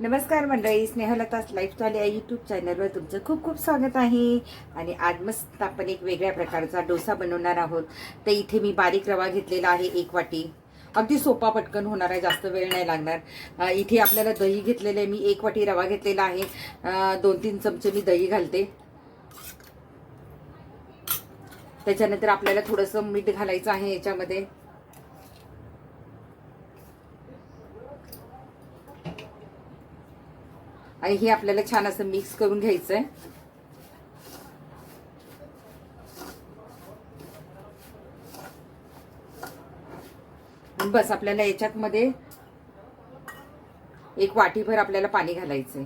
नमस्कार मंडळी स्नेहलताच लाईफस्टाईल या यूट्यूब चॅनलवर तुमचं खूप खूप स्वागत आहे. आणि आज मस्त आपण एक वेगळ्या प्रकारचा डोसा बनवणार आहोत. तर इथे मी बारीक रवा घेतलेला आहे एक वाटी. अगदी सोपा पटकन होणार आहे जास्त वेळ नाही लागणार. इथे आपल्याला दही घेतलेलं आहे मी एक वाटी रवा घेतलेला आहे. दोन तीन चमचे मी दही घालते. त्याच्यानंतर आपल्याला थोडंसं मीठ घालायचं आहे याच्यामध्ये. आणि हे आपल्याला छान असं मिक्स करून घ्यायचं आहे बस आपल्याला याच्यात मध्ये एक वाटीभर आपल्याला पाणी घालायचंय.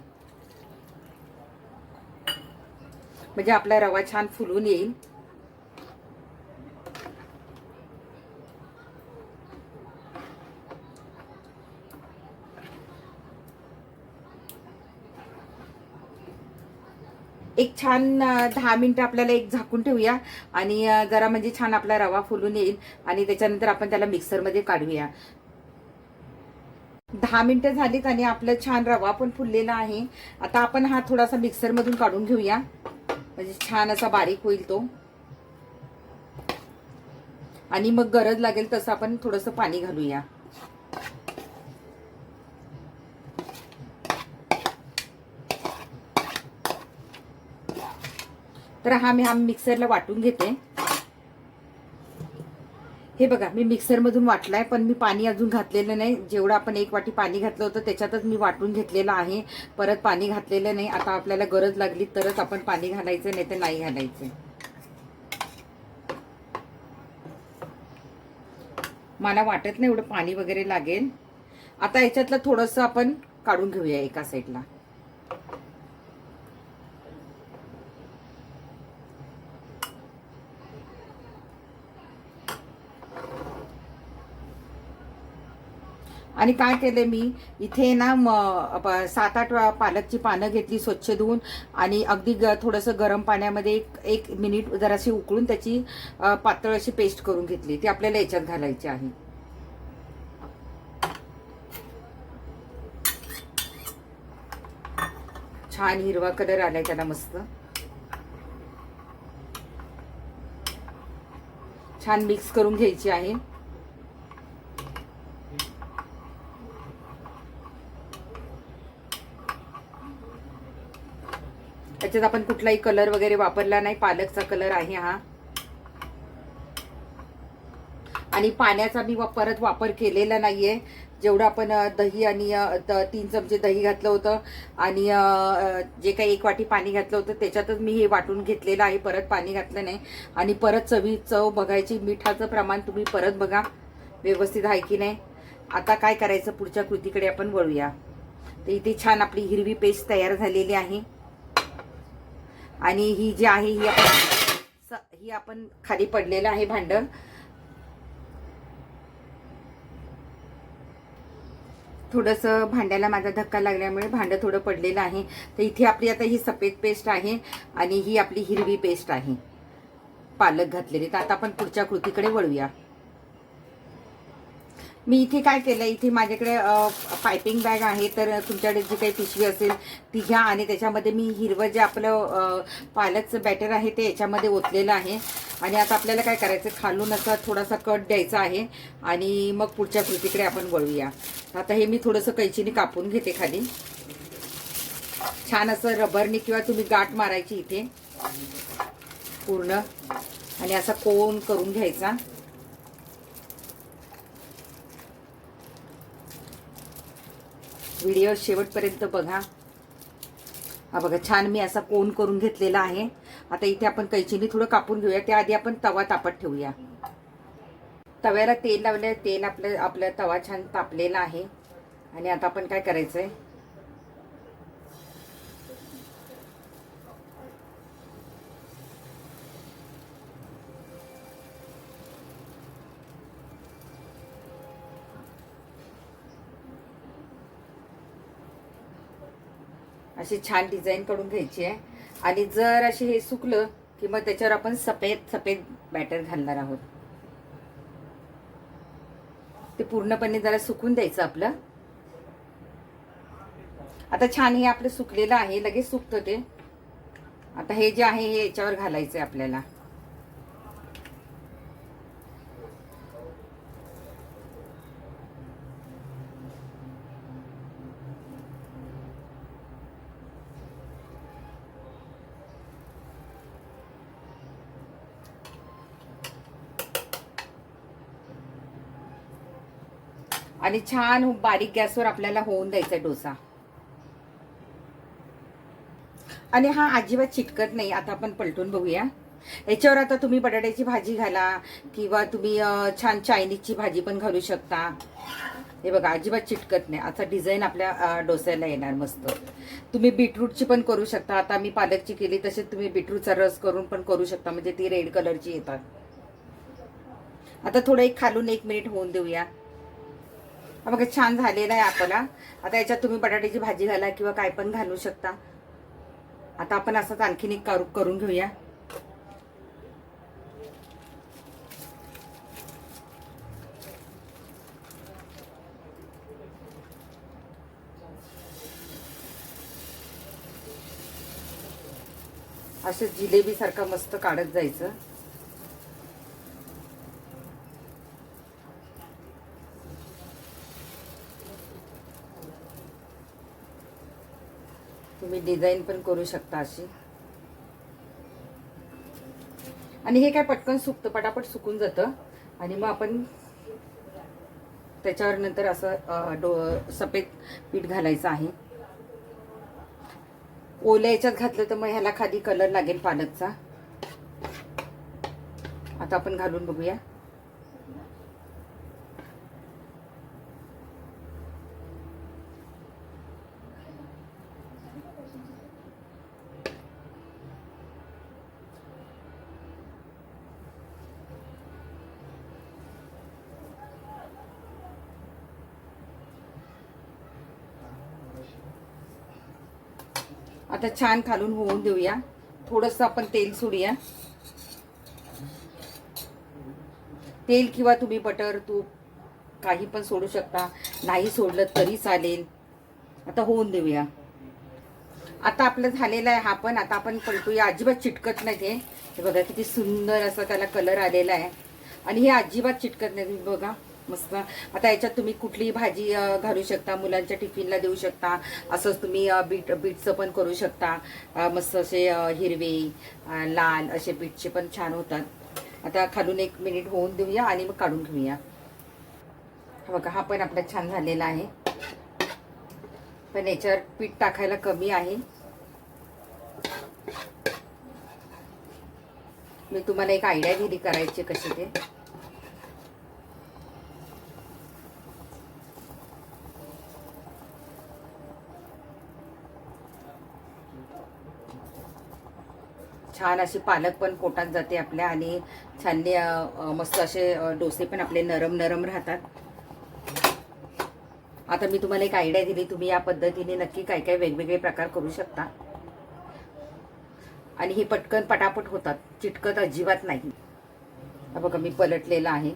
म्हणजे आपला रवा छान फुलून येईल. एक छान दहा मिनिटं आपल्याला एक झाकून ठेवूया आणि जरा म्हणजे छान आपला रवा फुलून येईल आणि त्याच्यानंतर आपण त्याला मिक्सरमध्ये काढूया. दहा मिनटं झालीत आणि आपला छान रवा पण फुललेला आहे. आता आपण हा थोडासा मिक्सरमधून काढून घेऊया. म्हणजे छान असा बारीक होईल तो. आणि मग गरज लागेल तसं आपण थोडंसं पाणी घालूया. तर हा मी हा मिक्सरला वाटून घेते. हे बघा मी मिक्सरमधून वाटलाय पण मी पाणी अजून घातलेलं नाही. जेवढं आपण एक वाटी पाणी घातलं होतं त्याच्यातच मी वाटून घेतलेलं आहे. परत पाणी घातलेलं नाही. आता आपल्याला गरज लागली तरच आपण पाणी घालायचं नाही तर नाही घालायचं. मला वाटत नाही एवढं पाणी वगैरे लागेल. आता याच्यातलं थोडंसं आपण काढून घेऊया एका साईडला आणि काय केलं मी? इथे ना म प- सात आठ पालकची पानं घेतली स्वच्छ धुवून आणि अगदी ग थोडंसं गरम पाण्यामध्ये एक एक मिनिट जराशी उकळून त्याची पातळ अशी पेस्ट करून घेतली. ती आपल्याला याच्यात घालायची आहे. छान हिरवा कलर आलाय त्याला मस्त. छान मिक्स करून घ्यायची आहे. त्याच्यात आपण कुठलाही कलर वगैरे वापरला नाही. पालकचा कलर आहे हा. आणि पाण्याचा मी परत वापर केलेला नाहीये. जेवढं आपण दही आणि द- तीन चमचे दही घातलं होतं आणि जे काही एक वाटी पाणी घातलं होतं त्याच्यातच मी हे वाटून घेतलेलं आहे. परत पाणी घातलं नाही. आणि परत चवी चव बघायची. मिठाचं प्रमाण तुम्ही परत बघा. व्यवस्थित आहे की नाही? आता काय करायचं? पुढच्या कृतीकडे आपण वळूया. तर इथे छान आपली हिरवी पेस्ट तयार झालेली आहे. आणि ही जी आहे ही आपण स- ही आपण खाली पडलेलं आहे भांडण. थोडंसं भांड्याला माझा धक्का लागल्यामुळे भांडं थोडं पडलेलं आहे. तर इथे आपली आता ही सफेद पेस्ट आहे आणि ही आपली हिरवी पेस्ट आहे. पालक घातलेली. तर आता आपण पुढच्या कृतीकडे वळूया. मी इथे काय केलं इथे माझ्याकडे पायपिंग बॅग आहे तर तुमच्याकडे जी काही पिशवी असेल ती घ्या आणि त्याच्यामध्ये मी हिरवं जे आपलं पालकचं बॅटर आहे ते याच्यामध्ये ओतलेलं आहे. आणि आता आपल्याला काय करायचं खालून असा थोडासा कट द्यायचा आहे आणि मग पुढच्या कृतीकडे आपण वळूया. आता हे मी थोडंसं कैचीने कापून घेते खाली. छान असं रबरने किंवा तुम्ही गाठ मारायची इथे. पूर्ण. आणि असा कोन करून घ्यायचा. व्हिडिओ शेवटपर्यंत बघा. हा बघा छान मी असा कोन करून घेतलेला आहे. आता इथे आपण कैचीने थोडं कापून घेऊया. त्याआधी आपण तवा तापत ठेवूया. तव्याला तेल लावलं तेल आपलं आपला तवा छान तापलेला आहे. आणि आता आपण काय करायचं आहे अशी छान डिझाईन करून घ्यायची आहे. आणि जर असे हे सुकलं की मग त्याच्यावर आपण सफेद सफेद बॅटर घालणार आहोत. ते पूर्णपणे जरा सुकून द्यायचं आपलं. आता छान हे आपलं सुकलेलं आहे लगेच सुकतं ते. आता हे जे आहे हे याच्यावर घालायचं आहे आपल्याला. आणि छान बारीक गॅसवर आपल्याला होऊन द्यायचा डोसा. आणि हा अजिबात चिटकत नाही. आता आपण पलटून बघूया. याच्यावर आता तुम्ही बटाट्याची भाजी घाला किंवा तुम्ही छान चायनीजची भाजी पण घालू शकता. हे बघा अजिबात चिटकत नाही. असा डिझाईन आपल्या डोस्याला येणार मस्त. तुम्ही बीटरूटची पण करू शकता. आता मी पालकची केली तसेच तुम्ही बीटरूटचा रस करून पण करू शकता. म्हणजे ती रेड कलरची येतात. आता थोडं एक खालून एक मिनिट होऊन देऊया. बघा छान झालेला आहे आपला. आता याच्यात तुम्ही बटाट्याची भाजी घाला किंवा काय पण घालू शकता. आता आपण असंच आणखीन एक करू करून घेऊया. असं जिलेबी सारखं मस्त काढत जायचं. तुम्ही डिझाईन पण करू शकता अशी. आणि हे काय पटकन सुकतं पटापट सुकून जातं. आणि मग आपण त्याच्यावर नंतर असं डो सफेद पीठ घालायचं आहे. ओल्या याच्यात घातलं तर मग ह्याला खाली कलर लागेल पालकचा. आता आपण घालून बघूया. आता छान खालून होऊन देऊया. थोडस आपण तेल सोडूया. तेल किंवा तुम्ही बटर तूप काही पण सोडू शकता. नाही सोडलं तरी चालेल. आता होऊन देऊया. आता आपलं झालेलं आहे हा पण. आता आपण पलटूया. अजिबात चिटकत नाही ते. बघा किती सुंदर असा त्याला कलर आलेला आहे. आणि हे अजिबात चिटकत नाही. बघा. मस्त. आता याच्यात तुम्ही कुठलीही भाजी घालू शकता मुलांच्या टिफिनला देऊ शकता. असंच तुम्ही बीट बीटचं पण करू शकता. मस्त असे हिरवे लाल असे बीटचे पण छान होतात. आता खालून एक मिनिट होऊन देऊया आणि मग काढून घेऊया. बघा हा पण आपला छान झालेला आहे. पण याच्यावर पीठ टाकायला कमी आहे. मी तुम्हाला एक आयडिया दिली करायची कशी ते. छान अशी पालक पण पोटात जाते आपल्या आणि छानने मस्त असे डोसे पण आपले नरम नरम राहतात. आता मी तुम्हाला एक आयडिया दिली तुम्ही या पद्धतीने नक्की काय काय वेगवेगळे प्रकार करू शकता. आणि हे पटकन पटापट होतात चिटकत अजिबात नाही. बघा मी पलटलेलं आहे.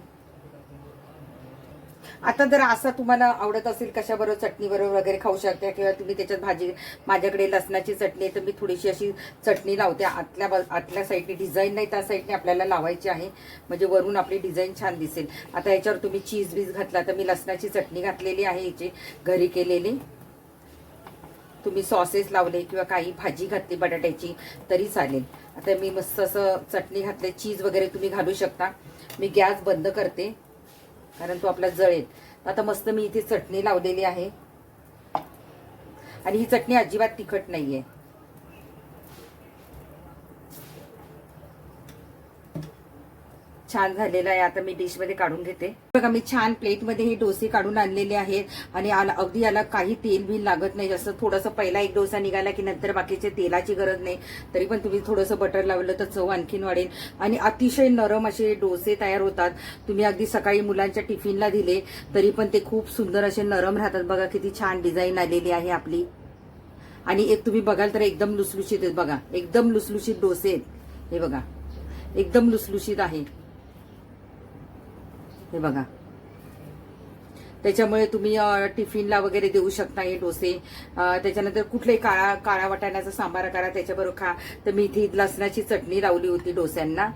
आता जर असा तुम्हाला आवडत असेल कशाबरोबर चटणीबरोबर वगैरे खाऊ शकता किंवा तुम्ही त्याच्यात भाजी माझ्याकडे लसणाची चटणी आहे तर मी थोडीशी अशी चटणी लावते. आतल्या आतल्या साईडने डिझाईन नाही त्या साईडने आपल्याला लावायची आहे. म्हणजे वरून आपली डिझाईन छान दिसेल. आता याच्यावर तुम्ही चीज बीज घातला तर मी लसणाची चटणी घातलेली आहे याची घरी केलेली. तुम्ही सॉसेस लावले किंवा काही भाजी घातली बटाट्याची तरी चालेल. आता मी मस्त असं चटणी घातले चीज वगैरे तुम्ही घालू शकता. मी गॅस बंद करते. कारण तो आपला जळेल. आता मस्त मी इथे चटणी लावलेली आहे. आणि ही चटणी अजिबात तिखट नाहीये. छान झालेला आहे. आता मी डिशमध्ये काढून घेते. बघा मी छान प्लेटमध्ये हे डोसे काढून आणलेले आहेत आणि आला अगदी याला काही तेल बिल लागत नाही. जसं थोडंसं पहिला एक डोसा निघाला की नंतर बाकीचे तेलाची गरज नाही. तरी पण तुम्ही थोडंसं बटर लावलं तर चव आणखीन वाढेल. आणि अतिशय नरम असे डोसे तयार होतात. तुम्ही अगदी सकाळी मुलांच्या टिफिनला दिले तरी पण ते खूप सुंदर असे नरम राहतात. बघा किती छान डिझाईन आलेली आहे आपली. आणि एक तुम्ही बघाल तर एकदम लुसलुशीत आहेत. बघा एकदम लुसलुशीत डोसे आहेत. हे बघा एकदम लुसलुशीत आहे. हे बघा. त्याच्यामुळे तुम्ही टिफिनला वगैरे देऊ शकता हे डोसे. त्याच्यानंतर कुठले काळा काळा वाटाण्याचा सांबार करा त्याच्याबरोबर खा. तर मी इथे लसणाची चटणी लावली होती डोस्यांना.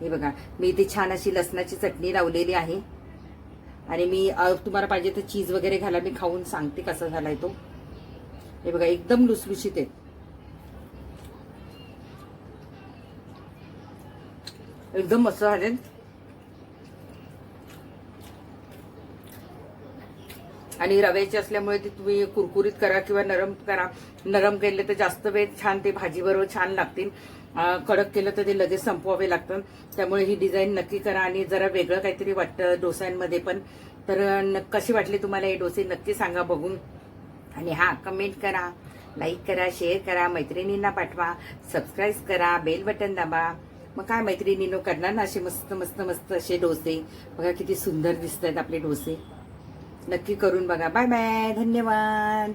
हे बघा मी इथे छान अशी लसणाची चटणी लावलेली आहे. आणि मी तुम्हाला पाहिजे तर चीज वगैरे घाला मी खाऊन सांगते कसा झालाय तो. हे बघा एकदम लुसलुशीत आहे एकदम मस्त झाले आणि रव्याचे असल्यामुळे ते तुम्ही कुरकुरीत करा किंवा नरम करा. नरम केले तर जास्त वेळ छान ते भाजीबरोबर छान लागतील. कडक केलं तर ते लगेच संपवावे लागतं त्यामुळे ही डिझाईन नक्की करा आणि जरा वेगळं काहीतरी वाटतं डोस्यांमध्ये पण. तर कशी वाटली तुम्हाला हे डोसे नक्की सांगा बघून. आणि हा कमेंट करा लाईक करा शेअर करा मैत्रिणींना पाठवा सबस्क्राईब करा बेल बटन दाबा. मग काय मैत्रिणीनो करणार ना असे मस्त मस्त मस्त असे डोसे? बघा किती सुंदर दिसत आहेत आपले डोसे. नक्की करून बघा. बाय बाय धन्यवाद.